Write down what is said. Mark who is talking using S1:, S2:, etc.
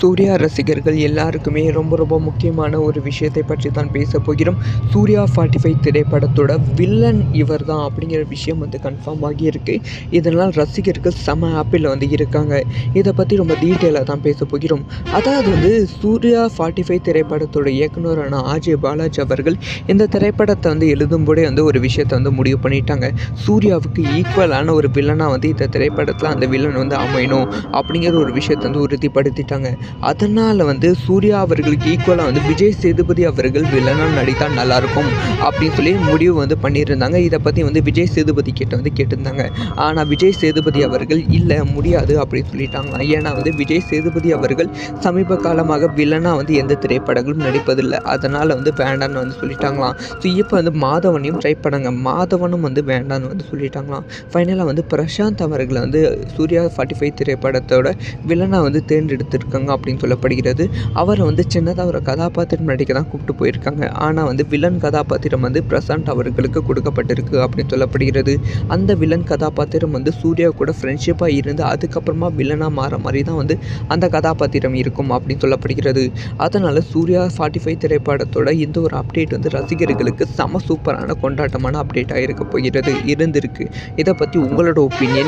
S1: சூர்யா ரசிகர்கள் எல்லாருக்குமே ரொம்ப ரொம்ப முக்கியமான ஒரு விஷயத்தை பற்றி தான் பேச போகிறோம். சூர்யா ஃபார்ட்டி ஃபைவ் திரைப்படத்தோட வில்லன் இவர் தான் அப்படிங்கிற விஷயம் வந்து கன்ஃபார்ம் ஆகியிருக்கு. இதனால் ரசிகர்கள் செம ஆப்பில் வந்து இருக்காங்க. இதை பற்றி ரொம்ப டீட்டெயிலாக தான் பேச போகிறோம். அதாவது வந்து சூர்யா ஃபார்ட்டி ஃபைவ் திரைப்படத்தோட இயக்குனரான ஆஜய் பாலாஜி அவர்கள் இந்த திரைப்படத்தை வந்து எழுதும்போதே வந்து ஒரு விஷயத்தை வந்து முடிவு பண்ணிட்டாங்க. சூர்யாவுக்கு ஈக்குவலான ஒரு வில்லனாக வந்து இந்த திரைப்படத்தில் அந்த வில்லன் வந்து அமையணும் அப்படிங்கிற ஒரு விஷயத்தை வந்து உறுதிப்படுத்திட்டாங்க. அதனால் வந்து சூர்யா அவர்களுக்கு ஈக்குவலாக வந்து விஜய் சேதுபதி அவர்கள் வில்லனாக நடித்தால் நல்லாயிருக்கும் அப்படின்னு சொல்லி முடிவு வந்து பண்ணியிருந்தாங்க. இதை பற்றி வந்து விஜய் சேதுபதி கிட்ட வந்து கேட்டிருந்தாங்க. ஆனால் விஜய் சேதுபதி அவர்கள் இல்லை முடியாது அப்படின்னு சொல்லிட்டாங்க ஏன்னா வந்து விஜய் சேதுபதி அவர்கள் சமீப காலமாக வில்லனாக வந்து எந்த திரைப்படங்களும் நடிப்பதில்லை. அதனால் வந்து வேண்டான்னு வந்து சொல்லிட்டாங்களாம். ஸோ இப்போ வந்து மாதவனையும் ட்ரை பண்ணாங்க. மாதவனும் வந்து வேண்டான்னு வந்து சொல்லிட்டாங்களாம். ஃபைனலாக வந்து பிரசாந்த் அவர்களை வந்து சூர்யா ஃபார்ட்டி ஃபைவ் திரைப்படத்தோட வில்லனாக வந்து தேர்ந்தெடுத்திருக்காங்க. அப்படின்னு சொல்லப்படுகிறது. அவரை வந்து சின்னதாக ஒரு கதாபாத்திரம் நடிக்க தான் கூப்பிட்டு போயிருக்காங்க. ஆனால் வந்து வில்லன் கதாபாத்திரம் வந்து பிரசாந்த் அவர்களுக்கு கொடுக்கப்பட்டிருக்கு அப்படின்னு சொல்லப்படுகிறது. அந்த வில்லன் கதாபாத்திரம் வந்து சூர்யா கூட ஃப்ரெண்ட்ஷிப்பாக இருந்து அதுக்கப்புறமா வில்லனாக மாற மாதிரி தான் வந்து அந்த கதாபாத்திரம் இருக்கும் அப்படின்னு சொல்லப்படுகிறது. அதனால் சூர்யா ஃபார்ட்டி ஃபைவ் திரைப்படத்தோட இந்த ஒரு அப்டேட் வந்து ரசிகர்களுக்கு செம சூப்பரான கொண்டாட்டமான அப்டேட்டாக இருக்க போகிறது இருந்திருக்கு. இதை பற்றி உங்களோட ஒப்பீனியன்